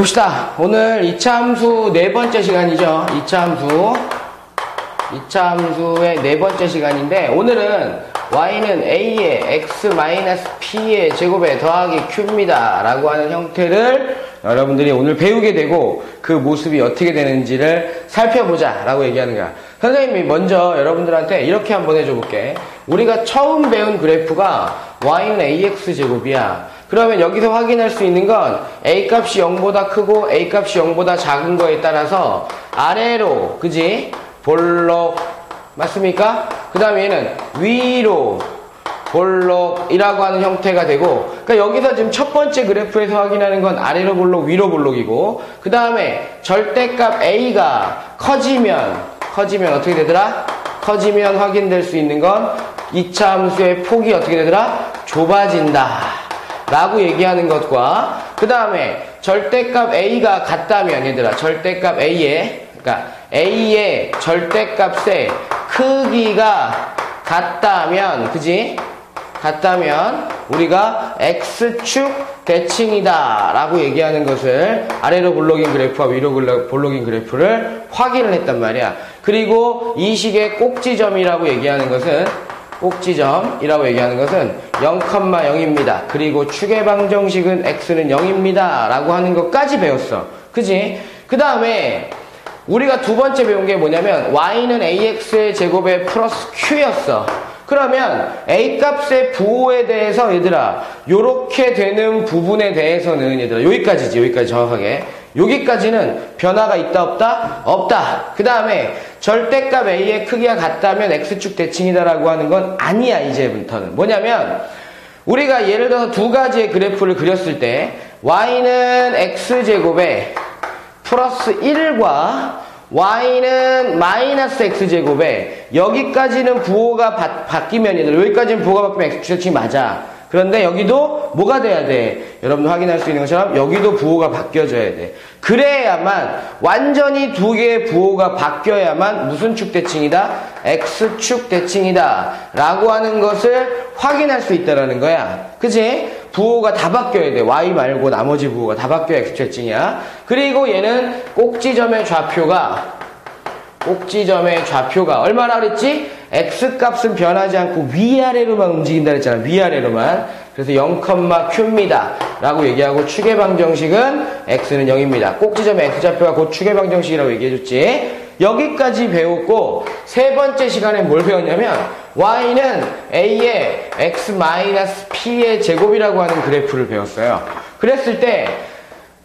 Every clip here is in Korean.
봅시다. 오늘 2차 함수 네 번째 시간이죠. 2차 함수. 2차 함수의 네 번째 시간인데 오늘은 y는 a의 x-p의 제곱에 더하기 q입니다. 라고 하는 형태를 여러분들이 오늘 배우게 되고 그 모습이 어떻게 되는지를 살펴보자 라고 얘기하는 거야. 선생님이 먼저 여러분들한테 이렇게 한번 해줘 볼게. 우리가 처음 배운 그래프가 y는 ax 제곱이야. 그러면 여기서 확인할 수 있는 건 a 값이 0보다 크고 a 값이 0보다 작은 거에 따라서 아래로 그지 볼록 맞습니까? 그 다음에 얘는 위로 볼록이라고 하는 형태가 되고 그러니까 여기서 지금 첫 번째 그래프에서 확인하는 건 아래로 볼록 위로 볼록이고 그 다음에 절대값 a가 커지면 커지면 어떻게 되더라? 커지면 확인될 수 있는 건 2차 함수의 폭이 어떻게 되더라? 좁아진다. 라고 얘기하는 것과 그 다음에 절대값 a가 같다면 얘들아 절대값 a의 그러니까 a의 절대값의 크기가 같다면 그지? 같다면 우리가 x축 대칭이다 라고 얘기하는 것을 아래로 볼록인 그래프와 위로 볼록인 그래프를 확인을 했단 말이야 그리고 이 식의 꼭지점이라고 얘기하는 것은 꼭지점이라고 얘기하는 것은 0,0입니다. 그리고 축의 방정식은 x는 0입니다. 라고 하는 것까지 배웠어. 그지? 그 다음에 우리가 두 번째 배운 게 뭐냐면 y는 ax의 제곱에 플러스 q였어. 그러면 a 값의 부호에 대해서 얘들아 요렇게 되는 부분에 대해서는 얘들아 여기까지지 여기까지 정확하게 여기까지는 변화가 있다 없다? 없다. 그 다음에 절대값 a의 크기가 같다면 x축 대칭이다라고 하는 건 아니야 이제부터는. 뭐냐면 우리가 예를 들어서 두 가지의 그래프를 그렸을 때 y는 x제곱에 플러스 1과 y는 마이너스 x제곱에 여기까지는 부호가 바, 뀌면 여기까지는 부호가 바뀌면 x축 대칭이 맞아. 그런데 여기도 뭐가 돼야 돼? 여러분 확인할 수 있는 것처럼 여기도 부호가 바뀌어져야 돼. 그래야만 완전히 두 개의 부호가 바뀌어야만 무슨 축 대칭이다? X축 대칭이다. 라고 하는 것을 확인할 수 있다라는 거야. 그지? 부호가 다 바뀌어야 돼. Y 말고 나머지 부호가 다 바뀌어야 X축 대칭이야. 그리고 얘는 꼭지점의 좌표가 꼭지점의 좌표가 얼마나 그랬지? x값은 변하지 않고 위아래로만 움직인다 그랬잖아. 위아래로만. 그래서 0,q입니다. 라고 얘기하고 축의 방정식은 x는 0입니다. 꼭지점의 x좌표가 곧 축의 방정식이라고 얘기해줬지. 여기까지 배웠고 세 번째 시간에 뭘 배웠냐면 y는 a의 x-p의 제곱이라고 하는 그래프를 배웠어요. 그랬을 때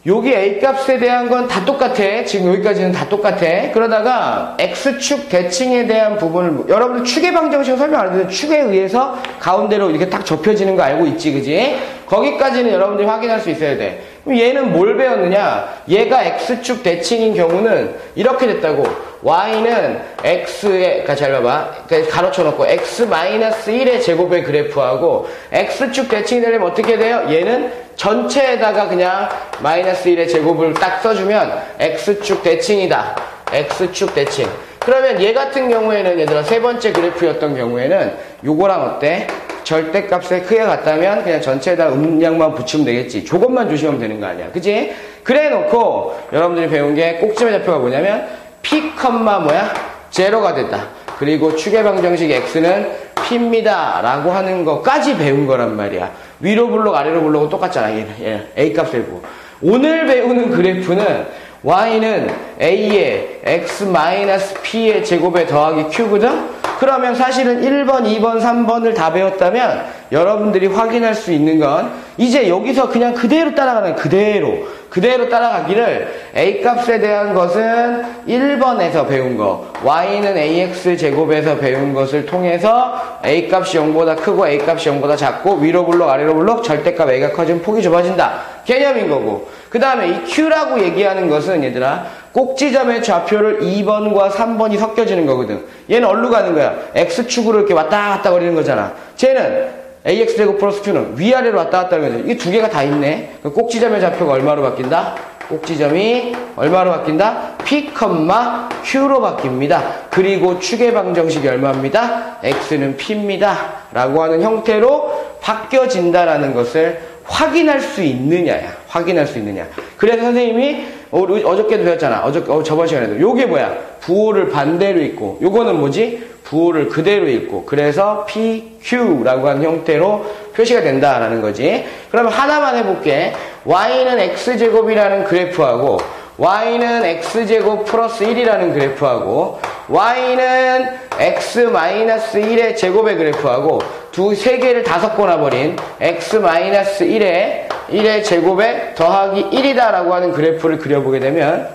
여기 A값에 대한 건 다 똑같아. 지금 여기까지는 다 똑같아. 그러다가 X축 대칭에 대한 부분을, 여러분들 축의 방정식 설명 안 해도 축에 의해서 가운데로 이렇게 딱 접혀지는 거 알고 있지, 그지? 거기까지는 여러분들이 확인할 수 있어야 돼. 그럼 얘는 뭘 배웠느냐? 얘가 X축 대칭인 경우는 이렇게 됐다고. Y는 X에, 그러니까 잘 봐봐. 그러니까 가로 쳐 놓고 X-1의 제곱의 그래프하고 X축 대칭이 되려면 어떻게 돼요? 얘는 전체에다가 그냥 마이너스 1의 제곱을 딱 써주면 x축 대칭이다. x축 대칭. 그러면 얘 같은 경우에는 얘들아 세 번째 그래프였던 경우에는 요거랑 어때? 절대값에 크게 같다면 그냥 전체에다 음량만 붙이면 되겠지. 조금만 조심하면 되는 거 아니야. 그지? 그래 놓고 여러분들이 배운 게 꼭지의 좌표가 뭐냐면 p, 뭐야? 제로가 됐다. 그리고 축의 방정식 x는 p입니다. 라고 하는 것까지 배운 거란 말이야. 위로 블록 아래로 블록은 똑같잖아. 얘는. 예, A 값을 보고. 오늘 배우는 그래프는 y는 a의 x-p의 제곱에 더하기 q거든? 그러면 사실은 1번, 2번, 3번을 다 배웠다면 여러분들이 확인할 수 있는 건 이제 여기서 그냥 그대로 따라가는 그대로 그대로 따라가기를 a값에 대한 것은 1번에서 배운 거 y는 ax 제곱에서 배운 것을 통해서 a값이 0보다 크고 a값이 0보다 작고 위로 블록 아래로 블록 절대값 a가 커지면 폭이 좁아진다. 개념인 거고. 그 다음에 이 q라고 얘기하는 것은 얘들아 꼭지점의 좌표를 2번과 3번이 섞여지는 거거든. 얘는 어디로 가는 거야? X축으로 이렇게 왔다 갔다 거리는 거잖아. 쟤는 AX제곱 플러스 Q는 위아래로 왔다 갔다 하는 거죠. 이 두 개가 다 있네. 그 꼭지점의 좌표가 얼마로 바뀐다? 꼭지점이 얼마로 바뀐다? P, Q로 바뀝니다. 그리고 축의 방정식이 얼마입니다? X는 P입니다. 라고 하는 형태로 바뀌어진다라는 것을 확인할 수 있느냐야. 확인할 수 있느냐. 그래서 선생님이 어, 어저께도 배웠잖아. 어저 어, 저번 시간에도 요게 뭐야? 부호를 반대로 읽고 요거는 뭐지? 부호를 그대로 읽고 그래서 PQ라고 하는 형태로 표시가 된다라는 거지. 그러면 하나만 해볼게. y는 x제곱이라는 그래프하고 y는 x제곱 플러스 1이라는 그래프하고 y는 x-1의 제곱의 그래프하고 두 세 개를 다 섞어놔버린 x-1의 1의 제곱에 더하기 1이다라고 하는 그래프를 그려보게 되면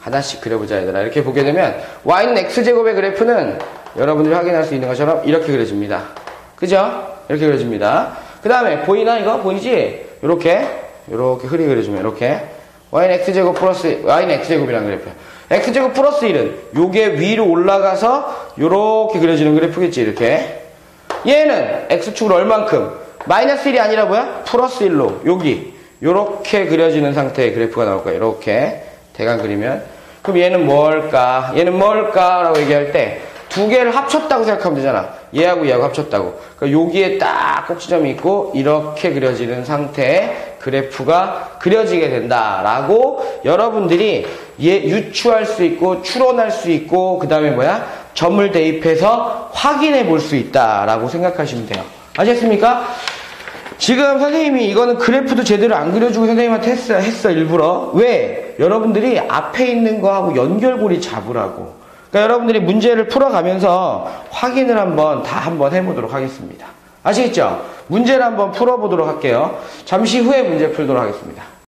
하나씩 그려보자 얘들아. 이렇게 보게 되면 y는 x제곱의 그래프는 여러분들이 확인할 수 있는 것처럼 이렇게 그려집니다. 그죠? 이렇게 그려집니다. 그 다음에 보이나 이거? 보이지? 이렇게. 이렇게 흐리 그려주면 이렇게. y는 x제곱 플러스 y는 x제곱이라는 그래프야 x제곱 플러스 1은 요게 위로 올라가서 이렇게 그려지는 그래프겠지 이렇게. 얘는 x축으로 얼만큼? 마이너스 1이 아니라 뭐야? 플러스 1로. 여기. 요렇게 그려지는 상태의 그래프가 나올 거야 이렇게 대강 그리면 그럼 얘는 뭘까? 얘는 뭘까? 라고 얘기할 때 두 개를 합쳤다고 생각하면 되잖아 얘하고 얘하고 합쳤다고 그러니까 여기에 딱 꼭지점이 있고 이렇게 그려지는 상태의 그래프가 그려지게 된다라고 여러분들이 얘 유추할 수 있고 추론할 수 있고 그 다음에 뭐야? 점을 대입해서 확인해 볼 수 있다라고 생각하시면 돼요 아시겠습니까? 지금 선생님이 이거는 그래프도 제대로 안 그려주고 선생님한테 했어, 했어, 일부러. 왜? 여러분들이 앞에 있는 거하고 연결고리 잡으라고. 그러니까 여러분들이 문제를 풀어가면서 확인을 한번 다 한번 해보도록 하겠습니다. 아시겠죠? 문제를 한번 풀어보도록 할게요. 잠시 후에 문제 풀도록 하겠습니다.